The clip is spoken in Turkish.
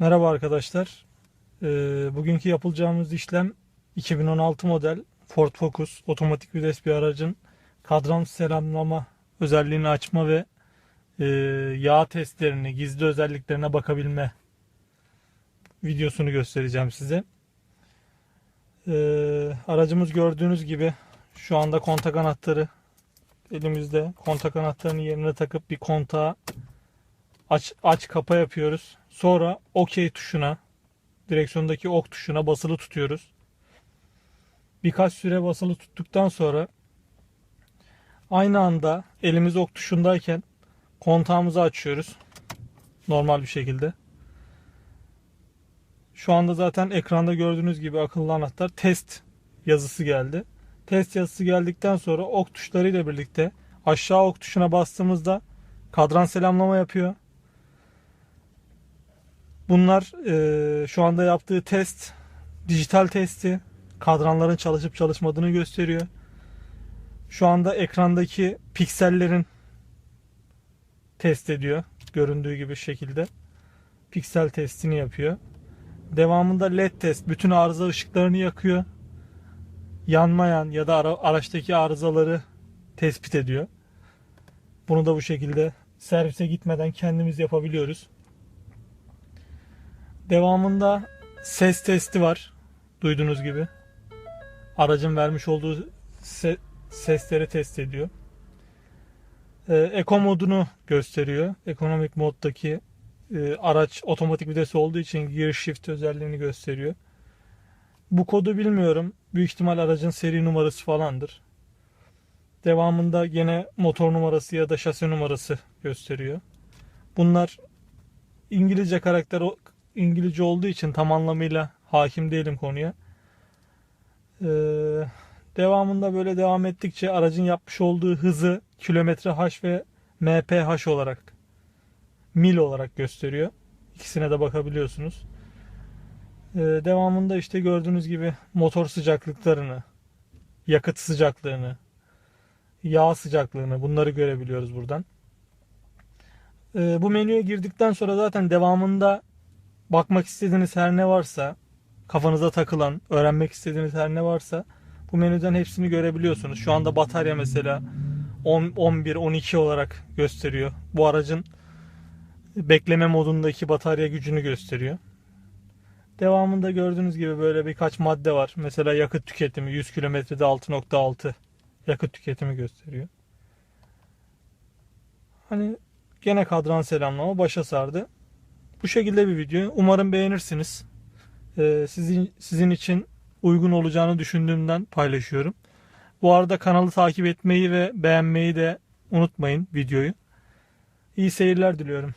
Merhaba arkadaşlar. Ee, bugünkü yapılacağımız işlem 2016 model Ford Focus otomatik vites bir aracın kadran selamlama özelliğini açma ve e, yağ testlerini, gizli özelliklerine bakabilme videosunu göstereceğim size. Ee, aracımız gördüğünüz gibi şu anda kontak anahtarı elimizde. Kontak anahtarını yerine takıp bir kontağı aç aç kapa yapıyoruz. Sonra OK tuşuna direksiyondaki ok tuşuna basılı tutuyoruz. Birkaç süre basılı tuttuktan sonra aynı anda elimiz ok tuşundayken kontağımızı açıyoruz. Normal bir şekilde. Şu anda zaten ekranda gördüğünüz gibi akıllı anahtar test yazısı geldi. Test yazısı geldikten sonra ok tuşlarıyla birlikte aşağı ok tuşuna bastığımızda kadran selamlama yapıyor. Bunlar e, şu anda yaptığı test dijital testi kadranların çalışıp çalışmadığını gösteriyor. Şu anda ekrandaki piksellerin test ediyor. Göründüğü gibi şekilde. Piksel testini yapıyor. Devamında led test bütün arıza ışıklarını yakıyor. Yanmayan ya da ara, araçtaki arızaları tespit ediyor. Bunu da bu şekilde servise gitmeden kendimiz yapabiliyoruz. Devamında ses testi var. Duyduğunuz gibi. Aracın vermiş olduğu se- sesleri test ediyor. Ee, Eko modunu gösteriyor. Ekonomik moddaki e, araç otomatik vitesi olduğu için gear shift özelliğini gösteriyor. Bu kodu bilmiyorum. Büyük ihtimal aracın seri numarası falandır. Devamında gene motor numarası ya da şasi numarası gösteriyor. Bunlar İngilizce karakter İngilizce olduğu için tam anlamıyla hakim değilim konuya. Ee, devamında böyle devam ettikçe aracın yapmış olduğu hızı kilometre h ve mph olarak mil olarak gösteriyor. İkisine de bakabiliyorsunuz. Ee, devamında işte gördüğünüz gibi motor sıcaklıklarını, yakıt sıcaklığını, yağ sıcaklığını bunları görebiliyoruz buradan. Ee, bu menüye girdikten sonra zaten devamında bakmak istediğiniz her ne varsa, kafanıza takılan, öğrenmek istediğiniz her ne varsa bu menüden hepsini görebiliyorsunuz. Şu anda batarya mesela 10, 11, 12 olarak gösteriyor. Bu aracın bekleme modundaki batarya gücünü gösteriyor. Devamında gördüğünüz gibi böyle birkaç madde var. Mesela yakıt tüketimi 100 kilometrede 6.6 yakıt tüketimi gösteriyor. Hani gene kadran selamlama başa sardı. Bu şekilde bir video. Umarım beğenirsiniz. Ee, sizin sizin için uygun olacağını düşündüğümden paylaşıyorum. Bu arada kanalı takip etmeyi ve beğenmeyi de unutmayın videoyu. İyi seyirler diliyorum.